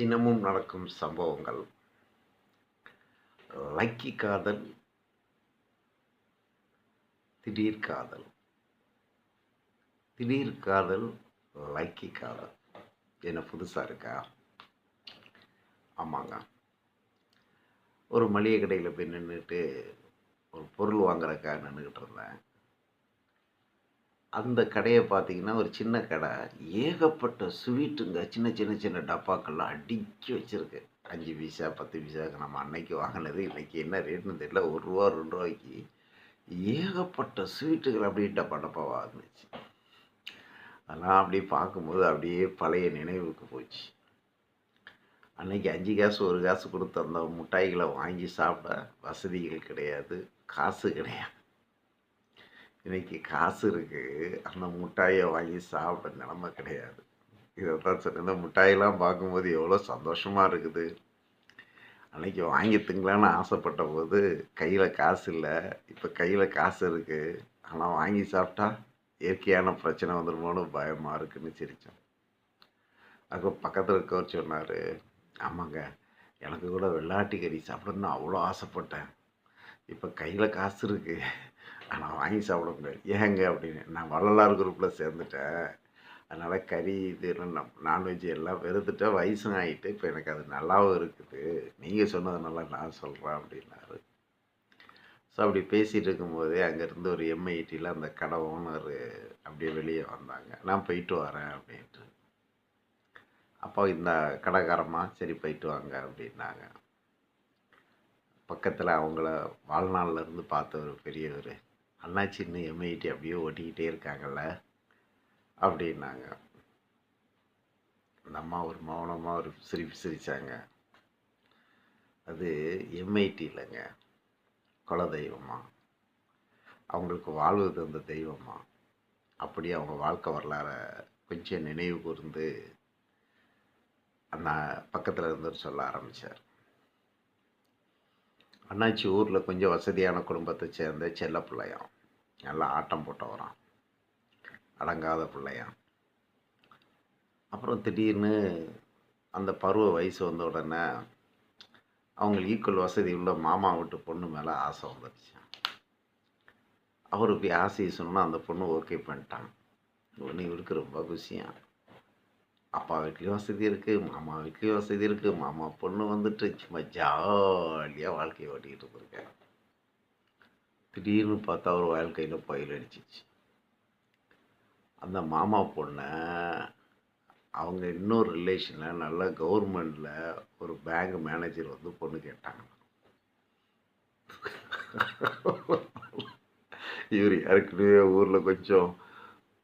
தினமும் நடக்கும் சம்பவங்கள். லக்கி காதல் திடீர் காதல். திடீர் காதல் லக்கி காதல். என்ன புதுசாக இருக்கா? ஆமாங்க. ஒரு மளிகை கடையில் போய் நின்றுட்டு ஒரு பொருள் வாங்குறதுக்காக நின்றுக்கிட்டு இருந்தேன். அந்த கடையை பார்த்தீங்கன்னா ஒரு சின்ன கடை. ஏகப்பட்ட ஸ்வீட்டுங்க சின்ன சின்ன சின்ன டப்பாக்கள்லாம் அடுக்கி வச்சுருக்கு. அஞ்சு பைசா பத்து பைசாவுக்கு நம்ம அன்னைக்கு வாங்கினது இன்றைக்கி என்ன ரேட்னு தெரியல. ஒரு ரூபா ரெண்டு ரூபாய்க்கு ஏகப்பட்ட ஸ்வீட்டுகள் அப்படியே டப்பா டப்பாவாக இருந்துச்சு. அதெல்லாம் அப்படியே பார்க்கும்போது அப்படியே பழைய நினைவுக்கு போச்சு. அன்னைக்கு அஞ்சு காசு ஒரு காசு கொடுத்து அந்த மிட்டாய்களை வாங்கி சாப்பிட வசதிகள் கிடையாது காசு கிடையாது. இன்னைக்கு காசு இருக்குது அந்த மிட்டாயை வாங்கி சாப்பிட நிலமை கிடையாது. இதை தான் சொன்னேன். இந்த முட்டாயெல்லாம் பார்க்கும்போது எவ்வளோ சந்தோஷமாக இருக்குது. அன்னைக்கு வாங்கி திங்கலான்னு ஆசைப்பட்ட போது கையில் காசு இல்லை. இப்போ கையில் காசு இருக்குது ஆனால் வாங்கி சாப்பிட்டா இயற்கையான பிரச்சனை வந்துடுமோன்னு பயமாக இருக்குன்னு சிரித்தோம் அதுக்கு பக்கத்தில் இருக்கவர் சொன்னார் ஆமாங்க எனக்கு கூட வெள்ளாட்டு கறி சாப்பிடணும்னு அவ்வளோ ஆசைப்பட்டேன். இப்போ கையில் காசு இருக்குது ஆனால் வாங்கி சாப்பிட முடியாது ஏங்க அப்படின்னு நான் வள்ளலார் குரூப்பில் சேர்ந்துட்டேன். அதனால் கறி இது நான்வெஜ் எல்லாம் வெறுத்துட்டேன் வயசும் ஆகிட்டு இப்போ எனக்கு அது நல்லாவும் இருக்குது. நீங்கள் சொன்னதுனால நான் சொல்கிறேன் அப்படின்னாரு. ஸோ அப்படி பேசிகிட்டு இருக்கும்போதே அங்கேருந்து ஒரு எம்ஐடியில் அந்த கடவுன்னு ஒரு அப்படியே வெளியே வந்தாங்க. நான் போயிட்டு வரேன் அப்படின்ட்டு. அப்போ இந்த கடைக்காரமாக சரி போயிட்டு வாங்க அப்படின்னாங்க. பக்கத்தில் அவங்கள வாழ்நாளில் இருந்து பார்த்த ஒரு பெரியவர். அண்ணாச்சி இன்னும் எம்ஐடி அப்படியே ஓட்டிக்கிட்டே இருக்காங்கல்ல? அப்படின்னாங்க. அந்த அம்மா ஒரு மௌனமாக ஒரு சிரிப்பு சிரித்தாங்க அது எம்ஐடி இல்லைங்க. குல தெய்வமா. அவங்களுக்கு வாழ்வு தந்த தெய்வமா. அப்படி அவங்க வாழ்க்கை வரலாற கொஞ்சம் நினைவு கூர்ந்து அந்த பக்கத்தில் இருந்தவர் சொல்ல ஆரம்பித்தார் அண்ணாச்சி ஊரில் கொஞ்சம் வசதியான குடும்பத்தை சேர்ந்த செல்ல பிள்ளையாம். நல்லா ஆட்டம் போட்ட போட்டவரான் அடங்காத பிள்ளையாம். அப்புறம் திடீர்னு அந்த பருவ வயசு வந்த உடனே அவங்களுக்கு ஈக்குவல் வசதி உள்ள மாமா வீட்டு பொண்ணு மேலே ஆசை வந்துடுச்சு அவர் இப்படி ஆசையை சொன்னால் அந்த பொண்ணு ஓகே பண்ணிட்டான். உடனே இவருக்கு ரொம்ப குஷியான் அப்பா வீட்லேயும் வசதி இருக்குது மாமா வீட்லேயும் வசதி இருக்குது மாமா பொண்ணு வந்துட்டு சும்மா ஜாலியாக வாழ்க்கையை ஓட்டிக்கிட்டு இருந்திருக்கேன் திடீர்னு பார்த்தா ஒரு வாழ்க்கையில் பயில் அடிச்சிச்சு அந்த மாமா பொண்ணை அவங்க இன்னொரு ரிலேஷனில் நல்ல கவர்மெண்டில் ஒரு பேங்க் மேனேஜர் வந்து பொண்ணு கேட்டாங்க. இவர் ஏற்கனவே ஊரில் கொஞ்சம்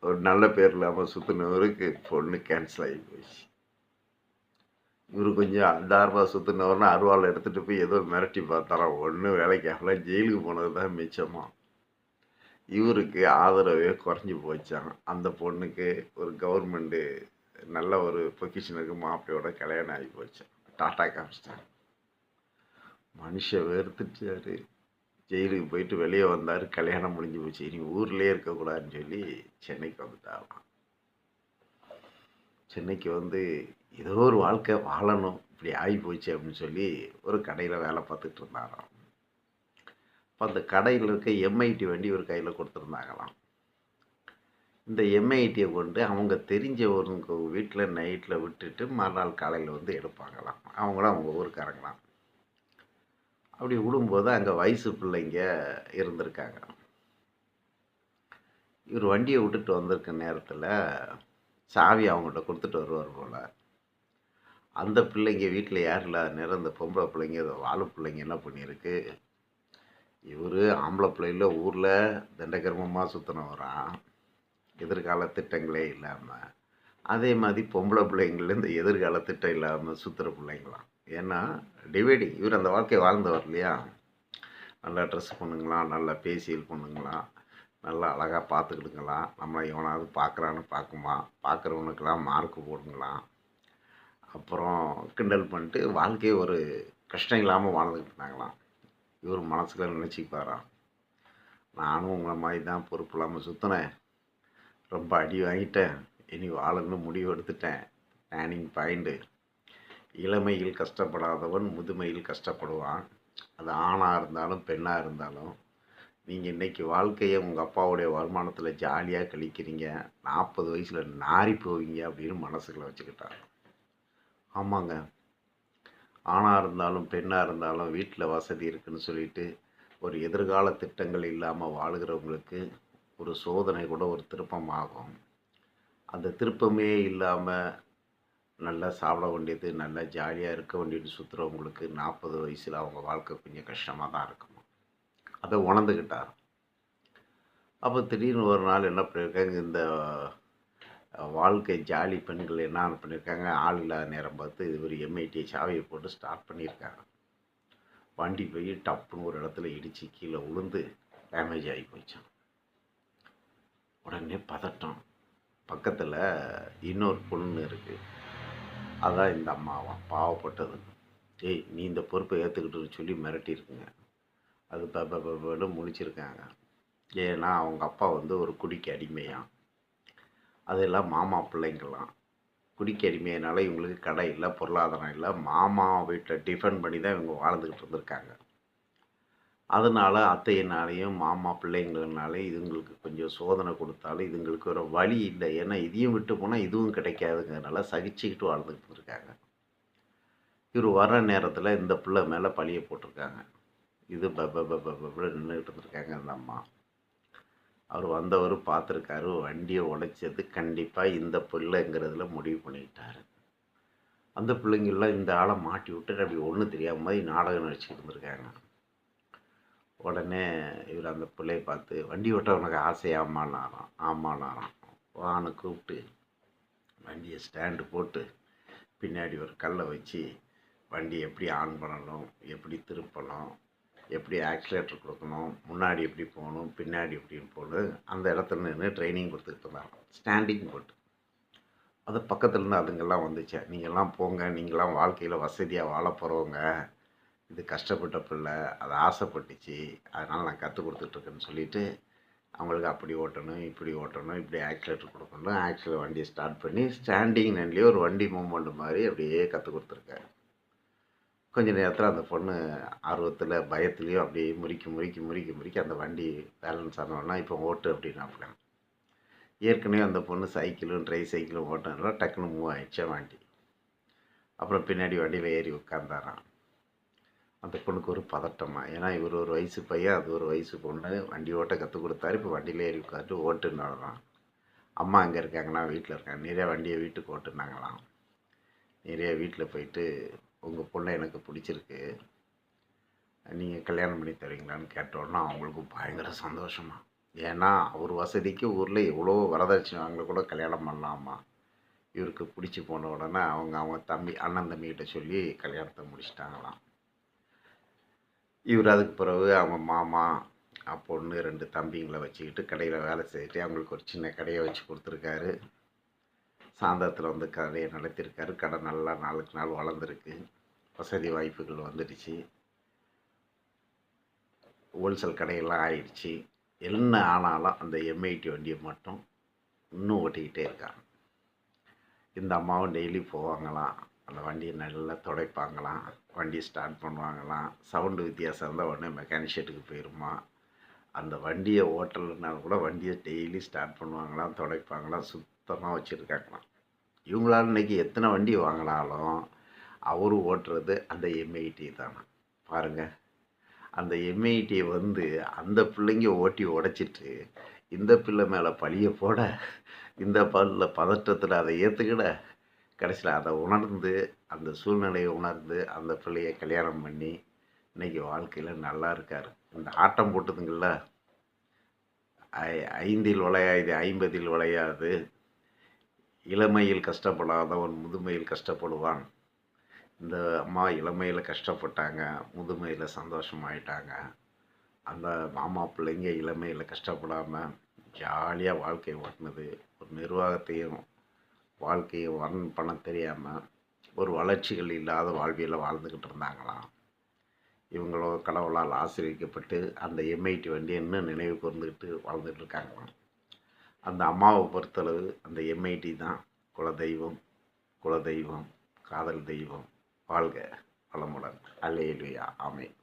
ஒரு நல்ல பேர் இல்லாமல் சுற்றினவருக்கு பொண்ணு கேன்சல் ஆகி போச்சு. இவர் கொஞ்சம் அந்தாரமாக சுற்றினவர்னு அருவாள் எடுத்துகிட்டு போய் ஏதோ மிரட்டி பார்த்தாராம் ஒன்றும் வேலைக்கு ஆகல ஜெயிலுக்கு போனது தான் மிச்சமாக இவருக்கு ஆதரவே குறைஞ்சி போச்சான் அந்த பொண்ணுக்கு ஒரு கவர்மெண்ட்டு நல்ல ஒரு பொக்கிஷனுக்கு மாப்பிள்ளையோட கல்யாணம் ஆகி போச்சு டாட்டா காமிச்சிட்டாங்க மனுஷன் வெறுத்துட்டாரு. ஜெயிலுக்கு போயிட்டு வெளியே வந்தார் கல்யாணம் முடிஞ்சு போச்சு. இனி ஊர்லேயே இருக்கக்கூடாதுன்னு சொல்லி சென்னைக்கு வந்துட்டாராம் சென்னைக்கு வந்து ஏதோ ஒரு வாழ்க்கை வாழணும் இப்படி ஆகி போச்சு அப்படின்னு சொல்லி ஒரு கடையில் வேலை பார்த்துட்டு இருந்தாராம். இப்போ அந்த கடையில் இருக்க எம்ஐடி வண்டி ஒரு கையில் கொடுத்துருந்தாங்களாம். இந்த எம்ஐடியை கொண்டு அவங்க தெரிஞ்ச ஒரு வீட்டில் நைட்டில் விட்டுட்டு மறுநாள் காலையில் வந்து எடுப்பாங்களாம். அவங்களும் அவங்க ஊருக்காரங்களாம். அப்படி விடும்போது அங்கே வயசு பிள்ளைங்க இருந்திருக்காங்க. இவர் வண்டியை விட்டுட்டு வந்திருக்க நேரத்தில் சாவி அவங்கள்ட்ட கொடுத்துட்டு வருவார் போல். அந்த பிள்ளைங்க வீட்டில் யார் இல்லாத நேரம் அந்த பொம்பளை பிள்ளைங்க வாழை பிள்ளைங்க என்ன பண்ணியிருக்கு? இவர் ஆம்பளை பிள்ளைல ஊரில் தண்டகர்மமாக சுற்றினவரான் எதிர்கால திட்டங்களே இல்லாமல் அதே மாதிரி பொம்பளை பிள்ளைங்கள்லேருந்து எதிர்கால திட்டம் இல்லாமல் சுற்றுற பிள்ளைங்களாம். ஏன்னா டிவைடிங் இவர் அந்த வாழ்க்கையை வாழ்ந்தவர் இல்லையா? நல்லா ட்ரெஸ் பண்ணுங்களாம் நல்லா பேசியல் பண்ணுங்களாம் நல்லா அழகாக பார்த்துக்கிடுங்களாம் நம்மளை எவனாவது பார்க்குறான்னு பார்க்குமா? பார்க்குறவனுக்கெல்லாம் மார்க் போடுங்களாம். அப்புறம் கிண்டல் பண்ணிட்டு வாழ்க்கையை ஒரு கஷ்டம் இல்லாமல் வாழ்ந்துக்கிட்டு இருந்தாங்களாம். இவர் மனசுக்குள்ள நினச்சிப்பாராம் நானும் உங்களை மாதிரி தான் பொறுப்பு இல்லாமல் சுற்றினேன் ரொம்ப அடி வாங்கிட்டேன். இனி வாழணும்னு முடிவு எடுத்துட்டேன். டேனிங் பாயிண்ட்டு இளமையில் கஷ்டப்படாதவன் முதுமையில் கஷ்டப்படுவான். அது ஆணாக இருந்தாலும் பெண்ணாக இருந்தாலும். நீங்கள் இன்றைக்கி வாழ்க்கையை உங்கள் அப்பாவுடைய வருமானத்தில் ஜாலியாக கழிக்கிறீங்க. நாற்பது வயசில் நாரி போவீங்க அப்படின்னு மனசுக்குள்ள வச்சுக்கிட்டாங்க. ஆமாங்க. ஆணாக இருந்தாலும் பெண்ணாக இருந்தாலும் வீட்டில் வசதி இருக்குன்னு சொல்லிட்டு ஒரு எதிர்கால திட்டங்கள் இல்லாமல் வாழுகிறவங்களுக்கு ஒரு சோதனை கூட ஒரு திருப்பம் ஆகும். அந்த திருப்பமே இல்லாமல் நல்லா சாப்பிட வேண்டியது நல்லா ஜாலியாக இருக்க வேண்டியது சுற்றுறவங்களுக்கு நாற்பது வயசில் அவங்க வாழ்க்கை கொஞ்சம் கஷ்டமாக தான் இருக்கும்? அதை உணர்ந்துக்கிட்டார் அப்போ திடீர்னு ஒரு நாள் என்ன பண்ணியிருக்காங்க இந்த வாழ்க்கை ஜாலி பெண்கள் என்ன பண்ணியிருக்காங்க ஆள் இல்லாத நேரம் பார்த்து இது ஒரு எம்ஐடி சாவியை போட்டு ஸ்டார்ட் பண்ணியிருக்காங்க வண்டி போய் டப்புன்னு ஒரு இடத்துல இடித்து கீழே விழுந்து டேமேஜ் ஆகி போயிடுச்சான் உடனே பதட்டம். பக்கத்தில் இன்னொரு பொண்ணு இருக்குது அதான் இந்த அம்மாவும் பாவப்பட்டது. ஏய் நீ இந்த பொறுப்பை ஏற்றுக்கிட்டு சொல்லி மிரட்டியிருக்குங்க. அது பன்னு முழிச்சிருக்காங்க. ஏன்னா அவங்க அப்பா வந்து ஒரு குடிக்கு அடிமையாம் அதெல்லாம் மாமா பிள்ளைங்களாம். குடிக்கு அடிமையினால இவங்களுக்கு கடை இல்லை பொருளாதாரம் இல்லை. மாமா வீட்டை டிஃபன் பண்ணி தான் இவங்க வாழ்ந்துக்கிட்டு இருந்திருக்காங்க. அதனால் அத்தையினாலேயும் மாமா பிள்ளைங்கனாலையும் இதுங்களுக்கு கொஞ்சம் சோதனை கொடுத்தாலும் இதுங்களுக்கு ஒரு வழி இல்லை. ஏன்னா இதையும் விட்டு போனால் இதுவும் கிடைக்காதுங்கிறனால சகிச்சுக்கிட்டு வாழ்ந்துக்கிட்டு இருக்காங்க. இவர் வர்ற நேரத்தில் இந்த பிள்ளை மேலே பழியை போட்டிருக்காங்க. இது நின்றுக்கிட்டு நின்றுட்டு இருந்திருக்காங்க அந்த அம்மா. அவர் வந்தவர் பார்த்துருக்காரு வண்டியை உடைச்சது கண்டிப்பாக இந்த பிள்ளைங்கிறதுல முடிவு பண்ணிக்கிட்டாரு அந்த பிள்ளைங்கள்லாம் இந்த ஆளை மாட்டி விட்டு அப்படி ஒன்றும் தெரியாமல் மாதிரி நாடகம் நடிச்சுட்டு இருந்திருக்காங்க. உடனே இவர் அந்த பிள்ளையை பார்த்து வண்டி ஓட்ட உனக்கு ஆசையாமானாராம் ஆமானாராம் வான்னு கூப்பிட்டு வண்டியை ஸ்டாண்டு போட்டு பின்னாடி ஒரு கல்லை வச்சு வண்டி எப்படி ஆன் பண்ணணும் எப்படி திருப்பணும் எப்படி ஆக்சிலேட்டர் கொடுக்கணும் முன்னாடி எப்படி போகணும் பின்னாடி எப்படின்னு போகணும் அந்த இடத்துல நின்று ட்ரைனிங் கொடுத்துக்கிட்டு இருந்தாங்க ஸ்டாண்டிங் போட்டு. அது பக்கத்துலேருந்து அதுங்கெல்லாம் வந்துச்சு நீங்கள்லாம் போங்க நீங்களாம் வாழ்க்கையில் வசதியாக வாழ போகிறவங்க இது கஷ்டப்பட்ட பிள்ளை அது ஆசைப்பட்டுச்சு அதனால் நான் கற்றுக் கொடுத்துட்ருக்கேன்னு சொல்லிவிட்டு அவங்களுக்கு அப்படி ஓட்டணும் இப்படி ஓட்டணும் இப்படி ஆக்சிலேட்டர் கொடுக்கணும் ஆக்சிலேட்டர் வண்டியை ஸ்டார்ட் பண்ணி ஸ்டாண்டிங் நிலையே ஒரு வண்டி மூவ்மெண்ட் மாதிரி அப்படியே கற்றுக் கொடுத்துருக்காரு. கொஞ்ச நேரத்தில் அந்த பொண்ணு ஆர்வத்தில் பயத்துலேயும் அப்படியே முறிக்கி முறிக்கி முறிக்கி முறிக்கி அந்த வண்டி பேலன்ஸ் ஆனோன்னா இப்போ ஓட்டு அப்படின்னாப்புல. ஏற்கனவே அந்த பொண்ணு சைக்கிளும் ட்ரை சைக்கிளும் ஓட்டினால டக்குன்னு மூவ் ஆகிடுச்சா வண்டி. அப்புறம் பின்னாடி வண்டியில் ஏறி உட்காந்தாரான் அந்த பொண்ணுக்கு ஒரு பதட்டமாக ஏன்னா இவர் ஒரு வயசு பையன் அது ஒரு வயசு பொண்ணு. வண்டி ஓட்ட கற்றுக் கொடுத்தாரு. இப்போ வண்டியில் ஏறி உட்காந்து ஓட்டுனாலாம் அம்மா அங்கே இருக்காங்கன்னா வீட்டில் இருக்காங்க. நிறையா வண்டியை வீட்டுக்கு ஓட்டுனாங்களாம். நிறைய வீட்டில் போயிட்டு உங்கள் பொண்ணை எனக்கு பிடிச்சிருக்கு. நீங்கள் கல்யாணம் பண்ணி தருவீங்களான்னு கேட்டோன்னா அவங்களுக்கு பயங்கர சந்தோஷமா. ஏன்னா அவர் வசதிக்கு ஊரில் எவ்வளோ வரதட்சணை வாங்கல கூட கல்யாணம் பண்ணலாமா? இவருக்கு பிடிச்சி போன உடனே அவங்க அவங்க தம்பி அண்ணன் தம்பிகிட்ட சொல்லி கல்யாணத்தை முடிச்சிட்டாங்களாம். இவர் அதுக்கு பிறகு அவங்க மாமா அஹ் பொண்ணு ரெண்டு தம்பிங்களை வச்சுக்கிட்டு கடையில் வேலை செய்துட்டு அவங்களுக்கு ஒரு சின்ன கடையை வச்சு கொடுத்துருக்காரு. சாயந்தரத்தில் வந்து கடையை நடத்தியிருக்காரு கடை நல்லா நாளுக்கு நாள் வளர்ந்துருக்கு. வசதி வாய்ப்புகள் வந்துடுச்சு. ஹோல்சேல் கடையெல்லாம் ஆயிடுச்சு. என்ன ஆனாலும் அந்த எம்ஐடி வண்டியை மட்டும் இன்னும் ஓட்டிக்கிட்டே இருக்காங்க. இந்த அம்மாவும் டெய்லி போவாங்களாம். அந்த வண்டியை நல்லா துடைப்பாங்களாம். வண்டியை ஸ்டார்ட் பண்ணுவாங்களாம். சவுண்டு வித்தியாசம் இருந்தால் உடனே மெக்கானிக் ஷெட்டுக்கு போயிருமா. அந்த வண்டியை ஓட்டலைனாலும் கூட வண்டியை டெய்லி ஸ்டார்ட் பண்ணுவாங்களாம் துடைப்பாங்களாம் சுத்தமாக வச்சுருக்காங்களாம். இவங்களால இன்றைக்கி எத்தனை வண்டி வாங்கினாலும் அவர் ஓட்டுறது அந்த எம்ஐடி தானே. பாருங்கள் அந்த எம்ஐடியை வந்து அந்த பிள்ளைங்க ஓட்டி உடைச்சிட்டு இந்த பிள்ளை மேலே பழிய போட இந்த பல்ல பதட்டத்தில் அதை ஏற்றுக்கிட கடைசியில் அதை உணர்ந்து அந்த சூழ்நிலையை உணர்ந்து அந்த பிள்ளையை கல்யாணம் பண்ணி இன்னைக்கு வாழ்க்கையில் நல்லா இருக்கார். இந்த ஆட்டம் போட்டதுங்கள ஐ ஐந்தில் விளையாது ஐம்பதில் விளையாது. இளமையில் கஷ்டப்படாதவன் முதுமையில் கஷ்டப்படுவான். இந்த அம்மா இளமையில் கஷ்டப்பட்டாங்க முதுமையில் சந்தோஷமாயிட்டாங்க. அந்த மாமா பிள்ளைங்க இளமையில் கஷ்டப்படாமல் ஜாலியாக வாழ்க்கையை ஓட்டினது. ஒரு நிர்வாகத்தையும் வாழ்க்கையை ரன் பண்ண தெரியாமல் ஒரு வளர்ச்சிகள் இல்லாத வாழ்வியலை வாழ்ந்துக்கிட்டு இருந்தாங்களாம். இவங்களோ கடவுளால் ஆசிரியக்கப்பட்டு அந்த எம்ஐடி வண்டி இன்னும் நினைவு கூர்ந்துக்கிட்டு வாழ்ந்துட்டு இருக்காங்களாம். அந்த அம்மாவை பொறுத்தளவு அந்த எம்ஐடி தான் குலதெய்வம் குலதெய்வம் காதல் தெய்வம் வாழ்க வளமுடன். அல்லேலுயா. ஆமை